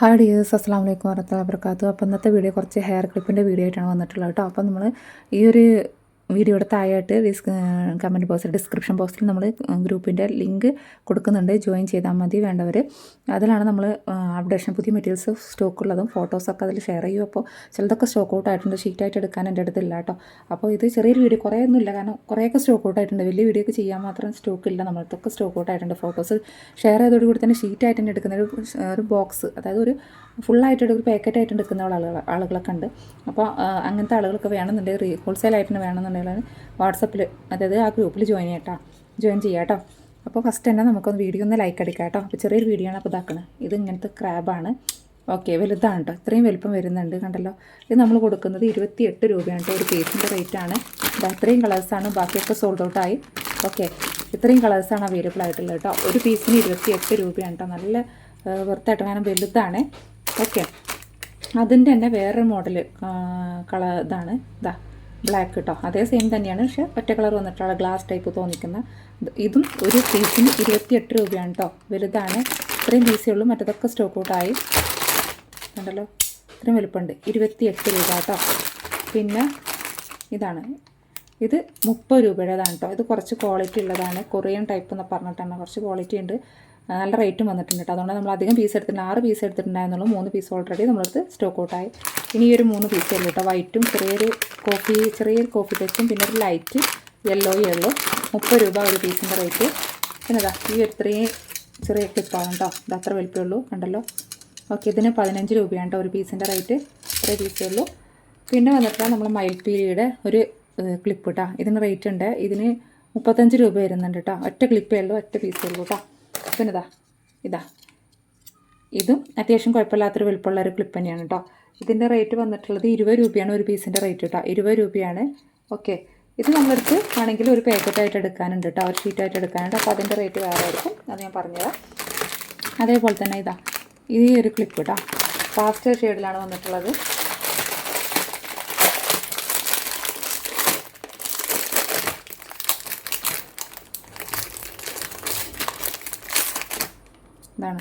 Hi dears അസ്സാം വലൈക്കും വർഹമത്തുള്ള വർക്കാത്തു അപ്പോൾ ഇന്നത്തെ വീഡിയോ കുറച്ച് ഹെയർ ക്ലിപ്പിന്റെ വീഡിയോ ആയിട്ടാണ് വന്നിട്ടുള്ളത് കേട്ടോ. അപ്പോൾ നമ്മൾ ഈ ഒരു വീഡിയോയുടെ താഴെയായിട്ട് കമന്റ് ബോക്സിൽ ഡിസ്ക്രിപ്ഷൻ ബോക്സിൽ നമ്മൾ ഗ്രൂപ്പിന്റെ ലിങ്ക് കൊടുക്കുന്നുണ്ട്. ജോയിൻ ചെയ്താൽ മതി വേണ്ടവർ അതിലാണ് നമ്മൾ അപ്ഡേഷൻ പുതിയ മെറ്റീരിയൽസ് സ്റ്റോക്ക് ഉള്ളതും ഫോട്ടോസൊക്കെ അതിൽ ഷെയർ ചെയ്യും. അപ്പോൾ ചിലതൊക്കെ സ്റ്റോക്ക് ഔട്ട് ആയിട്ടുണ്ട് ഷീറ്റായിട്ട് എടുക്കാൻ എന്റെ അടുത്തില്ല കേട്ടോ. അപ്പോൾ ഇത് ചെറിയൊരു വീഡിയോ കുറേ ഒന്നുമില്ല കാരണം കുറേയൊക്കെ സ്റ്റോക്ക് ഔട്ട് ആയിട്ടുണ്ട് വലിയ വീഡിയോ ചെയ്യാൻ മാത്രം സ്റ്റോക്ക് ഇല്ല നമ്മളത്തൊക്കെ സ്റ്റോക്ക് ഔട്ട് ആയിട്ടുണ്ട് ഫോട്ടോസ് ഷെയർ ചെയ്തോടുകൂടി തന്നെ ഷീറ്റായിട്ട് തന്നെ എടുക്കുന്ന ഒരു ഒരു ബോക്സ് അതായത് ഒരു ഫുള്ളായിട്ട് ഒരു പാക്കറ്റായിട്ട് എടുക്കുന്ന ആളുകൾ ആളുകളൊക്കെ ഉണ്ട്. അപ്പോൾ അങ്ങനത്തെ ആളുകളൊക്കെ വേണമെന്നുണ്ടെങ്കിൽ റീ ഹോൾസെയിലായിട്ട് വേണമെന്നുണ്ടെങ്കിൽ വാട്സപ്പിൽ അതായത് ആ ഗ്രൂപ്പിൽ ജോയിൻ ചെയ്യട്ടോ. ജോയിൻ ചെയ്യാം കേട്ടോ അപ്പോൾ ഫസ്റ്റ് തന്നെ നമുക്കൊന്ന് വീഡിയോ ഒന്ന് ലൈക്ക് അടിക്കാം കേട്ടോ. അപ്പോൾ ചെറിയൊരു വീഡിയോ ആണ് അപ്പോൾ ഇതാക്കുന്നത് ഇത് ഇങ്ങനത്തെ ക്രാബാണ് ഓക്കെ വലുതാണ് കേട്ടോ ഇത്രയും വലുപ്പം വരുന്നുണ്ട് കണ്ടല്ലോ. ഇത് നമ്മൾ കൊടുക്കുന്നത് ഇരുപത്തി എട്ട് രൂപയാണ് കേട്ടോ ഒരു പീസിന്റെ റേറ്റാണ് അത്രയും കളേഴ്സാണ് ബാക്കിയൊക്കെ സോൾഡ് ഔട്ടായി ഓക്കെ ഇത്രയും കളേഴ്സാണ് അവൈലബിൾ ആയിട്ടുള്ളത് കേട്ടോ ഒരു പീസിന് ഇരുപത്തി എട്ട് രൂപയാണ് കേട്ടോ നല്ല വെറുത്തായിട്ട് കാരണം വലുതാണ്. ഓക്കെ അതിന്റെ തന്നെ വേറൊരു മോഡൽ കള ഇതാണ്. ഇതാ. ബ്ലാക്ക് കേട്ടോ അതേ സെയിം തന്നെയാണ്. പക്ഷേ ഒറ്റ കളർ വന്നിട്ടുള്ള ഗ്ലാസ് ടൈപ്പ് തോന്നിക്കുന്ന ഇത് ഒരു പീസിന് ഇരുപത്തിയെട്ട് രൂപയാണ് കേട്ടോ വലുതാണ്. ഇത്രയും പീസേ ഉള്ളൂ. മറ്റതൊക്കെ സ്റ്റോക്ക് ഔട്ടായി കണ്ടല്ലോ? ഇത്രയും വലുപ്പമുണ്ട്. ഇരുപത്തിയെട്ട് രൂപ കേട്ടോ പിന്നെ ഇതാണ്. ഇത് മുപ്പത് രൂപയുടേതാണ് കേട്ടോ ഇത് കുറച്ച് ക്വാളിറ്റി ഉള്ളതാണ്. കൊറിയൻ ടൈപ്പ് എന്ന് പറഞ്ഞിട്ടാണ്. കുറച്ച് ക്വാളിറ്റി ഉണ്ട്. നല്ല റേറ്റും വന്നിട്ടുണ്ട് കേട്ടോ. അതുകൊണ്ട് നമ്മൾ അധികം പീസ് എടുത്തിട്ടുണ്ട് ആറ് പീസ് എടുത്തിട്ടുണ്ടായിരുന്നുള്ളൂ. മൂന്ന് പീസ് ഓൾറെഡി നമ്മളടുത്ത് സ്റ്റോക്ക് ഔട്ടായി ഇനി ഒരു മൂന്ന് പീസേ ഉള്ളൂ കേട്ടോ. വൈറ്റും ചെറിയൊരു കോഫി ചെറിയൊരു കോഫി ടച്ചും പിന്നെ ഒരു ലൈറ്റ് യെല്ലോയേ ഉള്ളൂ. മുപ്പത് രൂപ ഒരു പീസിന്റെ റേറ്റ് പിന്നെ അതാ ഈ ഇത്രയും ചെറിയ ക്ലിപ്പാണ് കേട്ടോ. ഇത് അത്ര വലിപ്പമേ ഉള്ളൂ കണ്ടല്ലോ? ഓക്കെ ഇതിന് പതിനഞ്ച് രൂപയാണ് കേട്ടോ ഒരു പീസിന്റെ റേറ്റ് ഇത്രേ പീസേ ഉള്ളൂ. പിന്നെ വന്നിട്ട് നമ്മൾ മയിൽപ്പീലിയുടെ ഒരു ക്ലിപ്പ് കേട്ടോ ഇതിന് റേറ്റ് ഉണ്ട്. ഇതിന് മുപ്പത്തഞ്ച് രൂപ വരുന്നുണ്ട് കേട്ടോ. ഒറ്റ ക്ലിപ്പേ ഉള്ളൂ ഒറ്റ പീസേ ഉള്ളൂ കേട്ടോ. പിന്നെ ഇതാ. ഇതാ അത്യാവശ്യം കുഴപ്പമില്ലാത്തൊരു വലുപ്പമുള്ള ഒരു ക്ലിപ്പ് തന്നെയാണ് കേട്ടോ ഇതിന്റെ റേറ്റ് വന്നിട്ടുള്ളത് ഇരുപത് രൂപയാണ് ഒരു പീസിന്റെ റേറ്റ് കേട്ടോ ഇരുപത് രൂപയാണ്. ഓക്കെ ഇത് നമ്മളെടുത്ത് ആണെങ്കിൽ ഒരു പാക്കറ്റായിട്ട് എടുക്കാനുണ്ട് കേട്ടോ ഒരു ഷീറ്റായിട്ട് എടുക്കാനുണ്ട്. അപ്പോൾ അതിന്റെ റേറ്റ് വേറെ ആയിരിക്കും. അത് ഞാൻ പറഞ്ഞുതരാം. അതേപോലെ തന്നെ ഇതാ. ഈ ഒരു ക്ലിപ്പ് കേട്ടോ പാസ്റ്റർ ഷെയ്ഡിലാണ് വന്നിട്ടുള്ളത്. ഇതാണ്.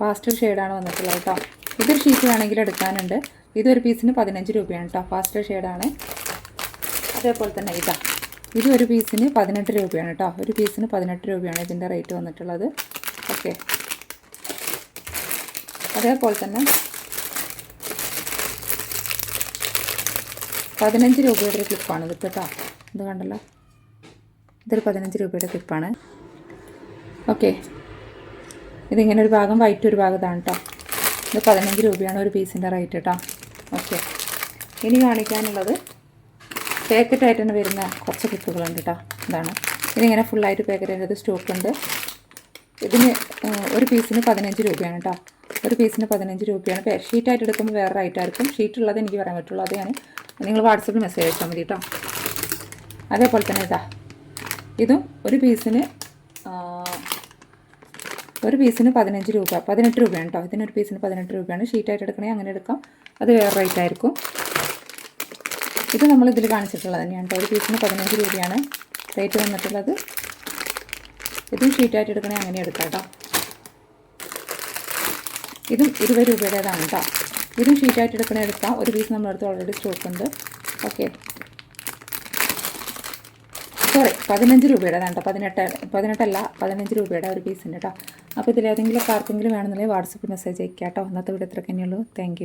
പാസ്റ്റൽ ഷെയ്ഡാണ് വന്നിട്ടുള്ളത് കേട്ടോ ഇതൊരു ഷീറ്റ് വേണമെങ്കിൽ എടുക്കാനുണ്ട്. ഇതൊരു പീസിന് പതിനഞ്ച് രൂപയാണ് കേട്ടോ പാസ്റ്റൽ ഷെയ്ഡാണ് അതേപോലെ തന്നെ ഇതാ. ഇത് ഒരു പീസിന് പതിനെട്ട് രൂപയാണ് കേട്ടോ ഒരു പീസിന് പതിനെട്ട് രൂപയാണ് ഇതിന്റെ റേറ്റ് വന്നിട്ടുള്ളത്. ഓക്കെ അതേപോലെ തന്നെ പതിനഞ്ച് രൂപയുടെ ഒരു ക്ലിപ്പാണ് ഇത് കേട്ടോ ഇത് കണ്ടല്ലോ? ഇതൊരു പതിനഞ്ച് രൂപയുടെ ക്ലിപ്പാണ് ഓക്കെ ഇതിങ്ങനെ ഒരു ഭാഗം വൈറ്റ് ഒരു ഭാഗം കേട്ടോ ഇത് പതിനഞ്ച് രൂപയാണ് ഒരു പീസിന്റെ റേറ്റ് കേട്ടോ ഓക്കെ ഇനി കാണിക്കാനുള്ളത് പാക്കറ്റായിട്ട് തന്നെ വരുന്ന കുറച്ച് കിറ്റുകളുണ്ട് കേട്ടോ ഇതാണ്. ഇതിങ്ങനെ ഫുള്ളായിട്ട് പാക്കറ്റ് ചെയ്തത് സ്റ്റോക്ക് ഉണ്ട്. ഇതിന് ഒരു പീസിന് പതിനഞ്ച് രൂപയാണ് കേട്ടോ ഒരു പീസിന് പതിനഞ്ച് രൂപയാണ്. ഷീറ്റായിട്ട് എടുക്കുമ്പോൾ വേറെ റേറ്റ് ആയിരിക്കും. ഷീറ്റ് ഉള്ളത് എനിക്ക് പറയാൻ പറ്റുള്ളൂ. അത് ഞാൻ നിങ്ങൾ വാട്സപ്പിൽ മെസ്സേജ് അയച്ചാൽ മതി കേട്ടോ അതേപോലെ തന്നെ ഇതാ. ഇതും ഒരു പീസിന് ഒരു പീസിന് പതിനഞ്ച് രൂപ പതിനെട്ട് രൂപയാണ് കേട്ടോ ഇതിനൊരു പീസിന് പതിനെട്ട് രൂപയാണ്. ഷീറ്റായിട്ട് എടുക്കണേ അങ്ങനെ എടുക്കാം. അത് വേറെ റേറ്റ് ആയിരിക്കും. ഇത് നമ്മൾ ഇതിൽ കാണിച്ചിട്ടുള്ളത് തന്നെയാണ് കേട്ടോ ഒരു പീസിന് പതിനഞ്ച് രൂപയാണ് റേറ്റ് വന്നിട്ടുള്ളത്. ഇതും ഷീറ്റായിട്ട് എടുക്കണേ അങ്ങനെ എടുക്കാം കേട്ടോ ഇതും ഇരുപത് രൂപയുടേതാണ് കേട്ടോ ഇതും ഷീറ്റായിട്ട് എടുക്കണേ എടുക്കാം. ഒരു പീസ് നമ്മളടുത്ത് ഓൾറെഡി സ്റ്റോക്ക് ഉണ്ട്. ഓക്കെ സോറി പതിനഞ്ച് രൂപയുടെ വേണ്ട പതിനെട്ട് പതിനെട്ടല്ല പതിനഞ്ച് രൂപയുടെ ഒരു പീസിന്റെ കേട്ടോ അപ്പോൾ ഇതിലേതെങ്കിലും ആർക്കെങ്കിലും വേണമെന്നുണ്ടെങ്കിൽ വാട്സപ്പിൽ മെസ്സേജ് അയക്കാം കേട്ടോ ഇന്നത്തെ വീഡിയോ ഇത്രയൊക്കെ തന്നെയുള്ളൂ. താങ്ക്